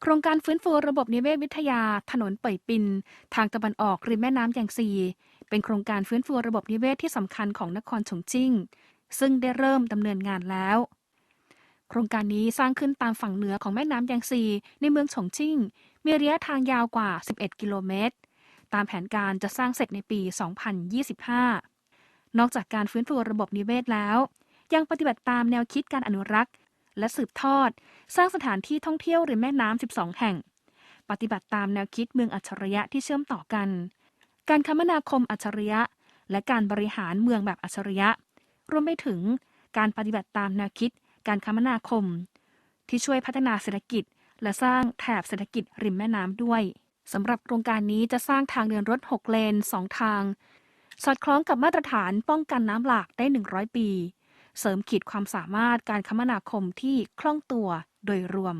โครงการฟื้นฟูระบบนิเวศวิทยา ถนนเป่ยปิน ทางตะวันออกริมแม่น้ำแยงซี เป็นโครงการฟื้นฟูระบบนิเวศที่สำคัญของนครฉงชิ่งซึ่งได้เริ่มดำเนินงานแล้ว โครงการนี้สร้างขึ้นตามฝั่งเหนือของแม่น้ำแยงซี ในเมืองฉงชิ่งมีระยะทางยาวกว่า 11 กิโลเมตร ตามแผนการจะสร้างเสร็จในปี 2025 นอกจากการฟื้นฟูระบบนิเวศแล้ว ยังปฏิบัติตามแนวคิดการอนุรักษ์ และสืบทอด สร้างสถานที่ท่องเที่ยวริมแม่น้ำ 12 แห่ง ปฏิบัติตามแนวคิดเมืองอัจฉริยะที่เชื่อมต่อกัน การคมนาคมอัจฉริยะ และการบริหารเมืองแบบอัจฉริยะ รวมไปถึงการปฏิบัติตามแนวคิด การคมนาคม ที่ช่วยพัฒนาเศรษฐกิจ และสร้างแถบเศรษฐกิจริมแม่น้ำด้วยสำหรับโครงการนี้จะสร้างทางเดินรถ 6 เลน 2 ทาง สอดคล้องกับมาตรฐานป้องกันน้ำหลากได้ 100 ปี เสริมขีดความสามารถการคมนาคมที่คล่องตัวโดยรวม